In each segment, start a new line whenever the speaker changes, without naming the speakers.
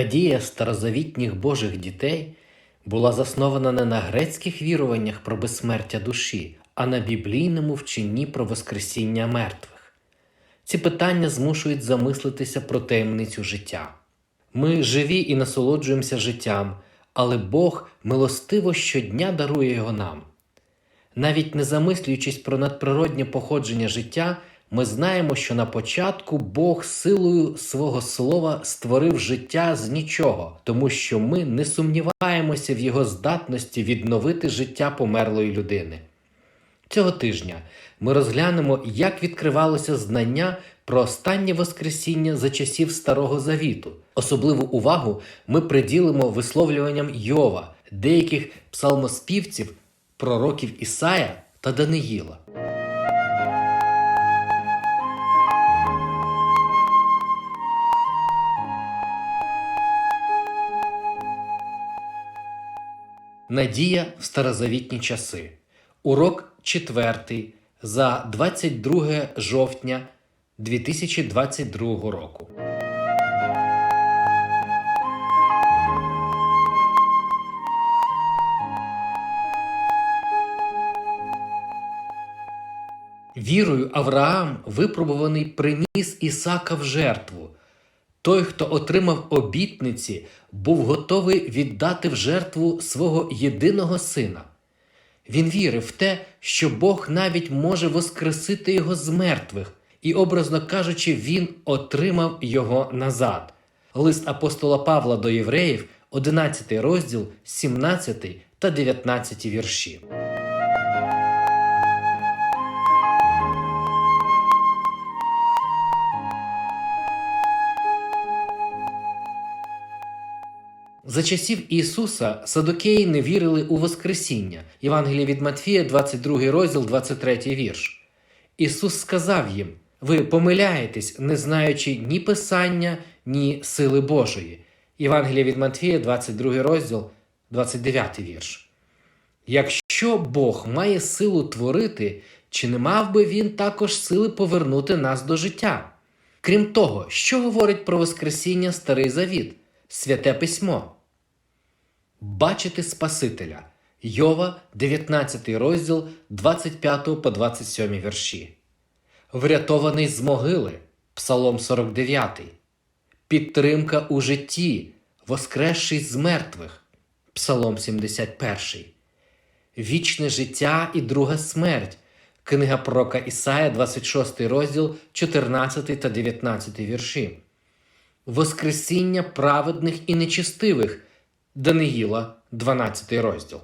Надія старозавітніх Божих дітей була заснована не на грецьких віруваннях про безсмертя душі, а на біблійному вченні про Воскресіння мертвих. Ці питання змушують замислитися про таємницю життя. Ми живі і насолоджуємося життям, але Бог милостиво щодня дарує його нам. Навіть не замислюючись про надприроднє походження життя, ми знаємо, що на початку Бог силою свого слова створив життя з нічого, тому що ми не сумніваємося в його здатності відновити життя померлої людини. Цього тижня ми розглянемо, як відкривалося знання про останнє Воскресіння за часів Старого Завіту. Особливу увагу ми приділимо висловлюванням Йова, деяких псалмоспівців, пророків Ісая та Даниїла. Надія в старозавітні часи. Урок 4 за 22 жовтня 2022 року. Вірою Авраам, випробуваний, приніс Ісака в жертву. Той, хто отримав обітниці, був готовий віддати в жертву свого єдиного сина. Він вірив в те, що Бог навіть може воскресити його з мертвих, і, образно кажучи, він отримав його назад. Лист апостола Павла до євреїв, 11 розділ, 17 та 19 вірші. За часів Ісуса Садокеї не вірили у Воскресіння. Євангеліє від Матфія, 22 розділ, 23 вірш. Ісус сказав їм: Ви помиляєтесь, не знаючи ні Писання, ні сили Божої. Євангеліє від Матфія, 22 розділ, 29 вірш. Якщо Бог має силу творити, чи не мав би він також сили повернути нас до життя? Крім того, що говорить про Воскресіння Старий Завіт, Святе Письмо? Бачити Спасителя. Йова, 19 розділ 25 по 27 вірші. Врятований з могили. Псалом 49. Підтримка у житті. Воскресший з мертвих. Псалом 71. Вічне життя і друга смерть. Книга пророка Ісая, 26 розділ, 14 та 19 вірші. Воскресіння праведних і нечистивих. Даниїла, 12 розділ.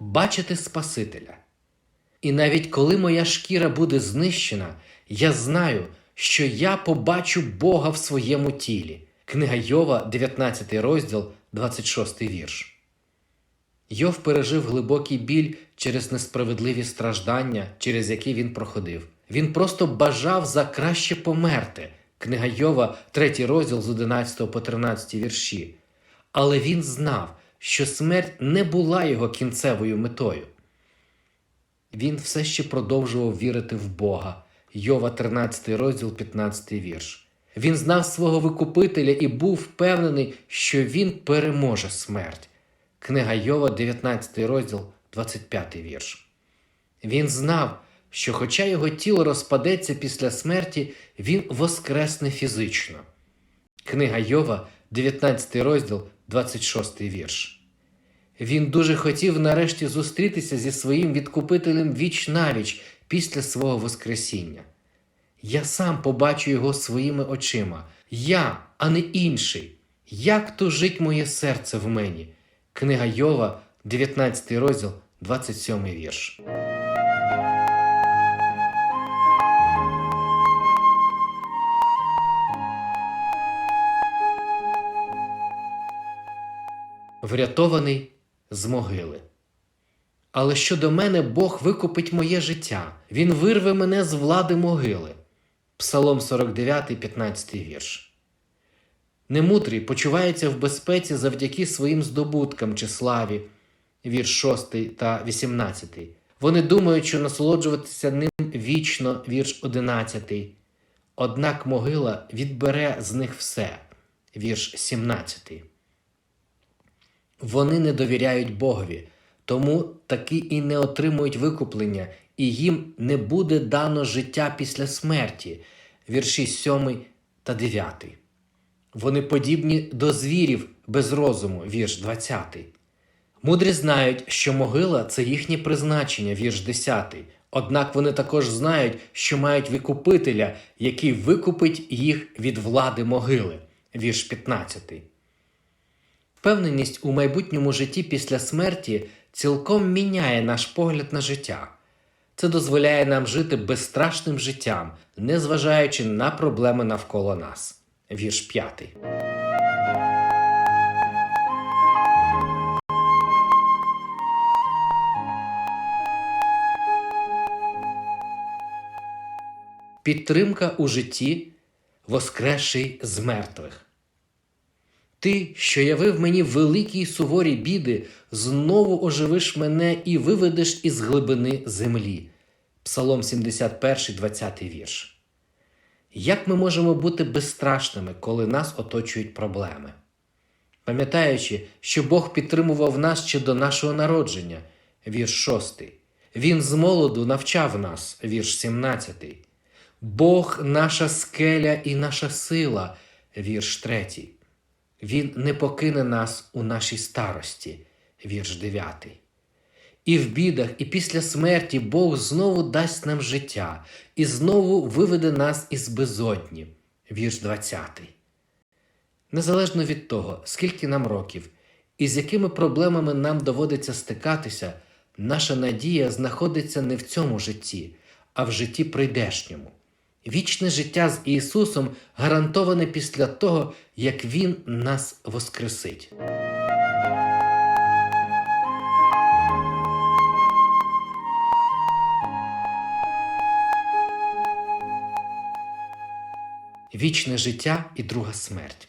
Бачити Спасителя. І навіть коли моя шкіра буде знищена, я знаю, що я побачу Бога в своєму тілі. Книга Йова, 19 розділ, 26 вірш. Йов пережив глибокий біль через несправедливі страждання, через які він проходив. Він просто бажав за краще померти. Книга Йова, 3 розділ з 11 по 13 вірші. Але він знав, що смерть не була його кінцевою метою. Він все ще продовжував вірити в Бога. Йова, 13 розділ, 15 вірш. Він знав свого Викупителя і був впевнений, що він переможе смерть. Книга Йова, 19 розділ, 25 вірш. Він знав, що, хоча його тіло розпадеться після смерті, він воскресне фізично. Книга Йова, 19 розділ, 26 вірш. Він дуже хотів нарешті зустрітися зі своїм відкупителем віч навіч після свого Воскресіння. Я сам побачу його своїми очима, я, а не інший. Як тужить моє серце в мені. Книга Йова, 19 розділ, 27 вірш. Врятований з могили. Але щодо мене Бог викупить моє життя, Він вирве мене з влади могили. Псалом 49, 15 вірш. Немудрий почувається в безпеці завдяки своїм здобуткам чи славі, вірш 6 та 18. Вони думають, що насолоджуватися ним вічно, вірш 11. Однак могила відбере з них все, вірш 17. Вони не довіряють Богові, тому таки і не отримують викуплення, і їм не буде дано життя після смерті, вірші 7 та 9. Вони подібні до звірів без розуму, вірш 20. Мудрі знають, що могила це їхнє призначення, вірш 10. Однак вони також знають, що мають викупителя, який викупить їх від влади могили, вірш 15. Впевненість у майбутньому житті після смерті цілком міняє наш погляд на життя. Це дозволяє нам жити безстрашним життям, незважаючи на проблеми навколо нас. Вірш 5. Підтримка у житті, воскресший з мертвих. Ти, що явив мені великі й суворі біди, знову оживиш мене і виведеш із глибини землі. Псалом 71, 20 вірш. Як ми можемо бути безстрашними, коли нас оточують проблеми? Пам'ятаючи, що Бог підтримував нас ще до нашого народження, вірш 6. Він з молоду навчав нас, вірш 17. Бог наша скеля і наша сила, вірш 3. Він не покине нас у нашій старості, вірш 9. І в бідах, і після смерті Бог знову дасть нам життя і знову виведе нас із безодні, вірш 20. Незалежно від того, скільки нам років і з якими проблемами нам доводиться стикатися, наша надія знаходиться не в цьому житті, а в житті прийдешньому. Вічне життя з Ісусом гарантоване після того, як Він нас воскресить. Вічне життя і друга смерть.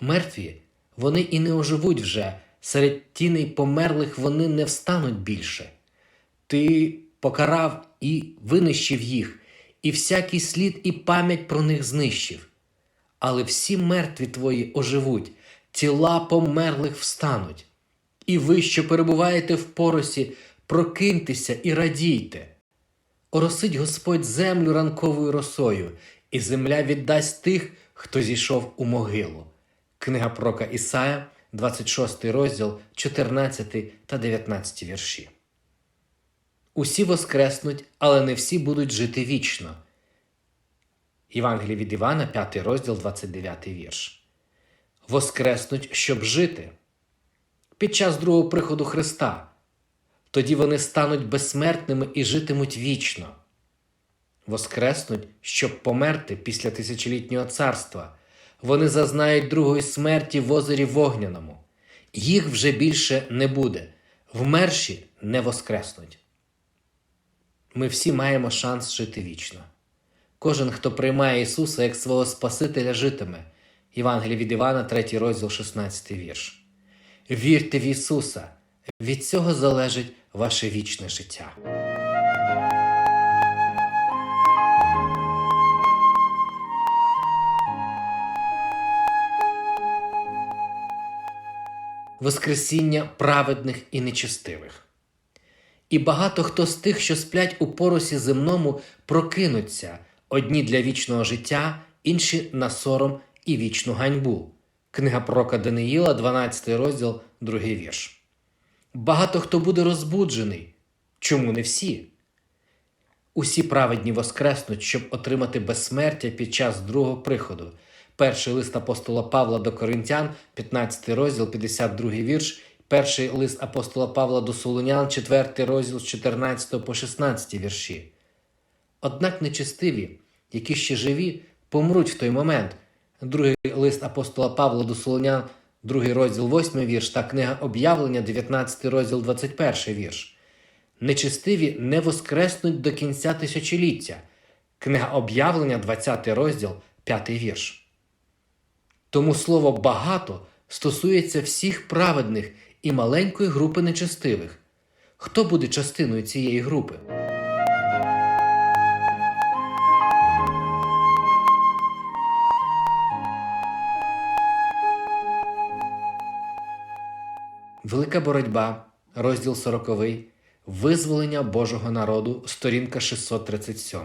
Мертві вони і не оживуть вже, серед тіней померлих вони не встануть більше. Ти покарав і винищив їх, і всякий слід і пам'ять про них знищив. Але всі мертві твої оживуть, тіла померлих встануть. І ви, що перебуваєте в поросі, прокиньтеся і радійте. Оросить Господь землю ранковою росою, і земля віддасть тих, хто зійшов у могилу. Книга Прока Ісая, 26 розділ, 14 та 19 вірші. Усі воскреснуть, але не всі будуть жити вічно. Євангеліє від Івана, 5 розділ, 29 вірш. Воскреснуть, щоб жити. Під час другого приходу Христа. Тоді вони стануть безсмертними і житимуть вічно. Воскреснуть, щоб померти після тисячолітнього царства. Вони зазнають другої смерті в озері Вогняному. Їх вже більше не буде. Вмерші не воскреснуть. Ми всі маємо шанс жити вічно. Кожен, хто приймає Ісуса як свого Спасителя, житиме. Євангеліє від Івана, 3 розділ, 16 вірш. Вірте в Ісуса, від цього залежить ваше вічне життя. Воскресіння праведних і нечестивих. І багато хто з тих, що сплять у поросі земному, прокинуться одні для вічного життя, інші на сором і вічну ганьбу. Книга пророка Даниїла, 12 розділ, 2 вірш. Багато хто буде розбуджений. Чому не всі? Усі праведні воскреснуть, щоб отримати безсмертя під час другого приходу. Перший лист апостола Павла до Коринтян, 15 розділ, 52 вірш, перший лист апостола Павла до Солунян, 4 розділ з 14 по 16 вірші. Однак нечестиві, які ще живі, помруть в той момент. Другий лист апостола Павла до Солонян, 2 розділ 8 вірш та книга об'явлення, 19 розділ 21 вірш. Нечестиві не воскреснуть до кінця тисячоліття. Книга об'явлення, 20 розділ, 5 вірш. Тому слово багато стосується всіх праведних і маленької групи нечестивих. Хто буде частиною цієї групи? Велика боротьба, розділ 40, Визволення Божого народу, сторінка 637.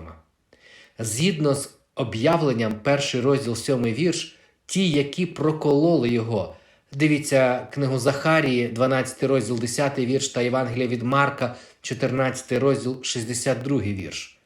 Згідно з об'явленням, перший розділ, сьомий вірш, ті, які прокололи його. Дивіться книгу Захарії, 12 розділ, 10 вірш та Євангелія від Марка, 14 розділ, 62 вірш.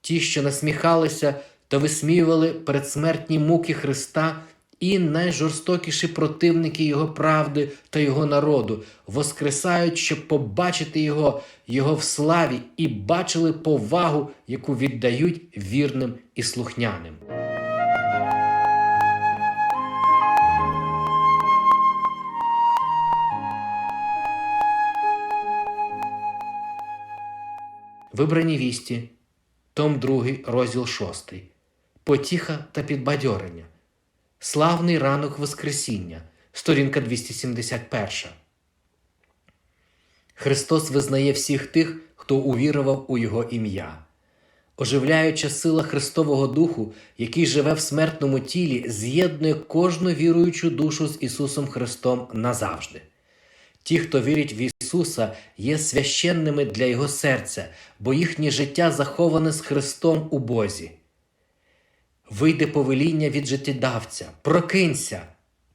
Ті, що насміхалися та висміювали передсмертні муки Христа і найжорстокіші противники Його правди та Його народу, воскресають, щоб побачити Його, Його в славі і бачили повагу, яку віддають вірним і слухняним. Вибрані вісті, том 2, розділ 6. Потіха та підбадьорення. Славний ранок Воскресіння, сторінка 271. Христос визнає всіх тих, хто увірував у Його ім'я. Оживляюча сила Христового Духу, який живе в смертному тілі, з'єднує кожну віруючу душу з Ісусом Христом назавжди. Ті, хто вірить в Ісуса, є священними для Його серця, бо їхнє життя заховане з Христом у Бозі. Вийде повеління від життєдавця, прокинься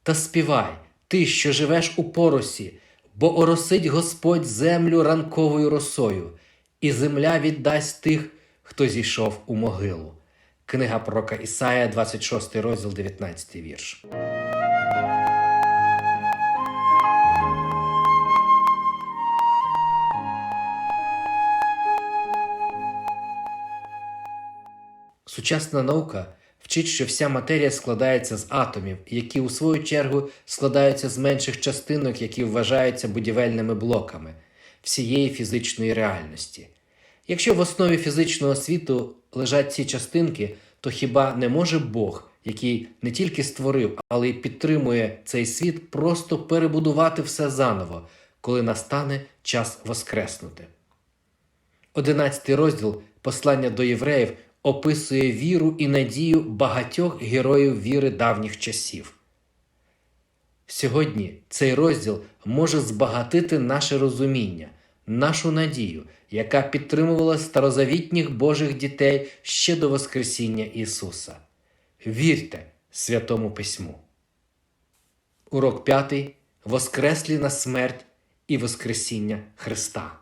та співай, ти, що живеш у поросі, бо оросить Господь землю ранковою росою, і земля віддасть тих, хто зійшов у могилу. Книга пророка Ісая, 26 розділ, 19 вірш. Сучасна наука вчить, що вся матерія складається з атомів, які у свою чергу складаються з менших частинок, які вважаються будівельними блоками всієї фізичної реальності. Якщо в основі фізичного світу лежать ці частинки, то хіба не може Бог, який не тільки створив, але й підтримує цей світ, просто перебудувати все заново, коли настане час воскреснути? Одинадцятий розділ послання до євреїв описує віру і надію багатьох героїв віри давніх часів. Сьогодні цей розділ може збагатити наше розуміння, нашу надію, яка підтримувала старозавітніх Божих дітей ще до Воскресіння Ісуса. Вірте Святому Письму. Урок 5. Воскреслі на смерть і Воскресіння Христа.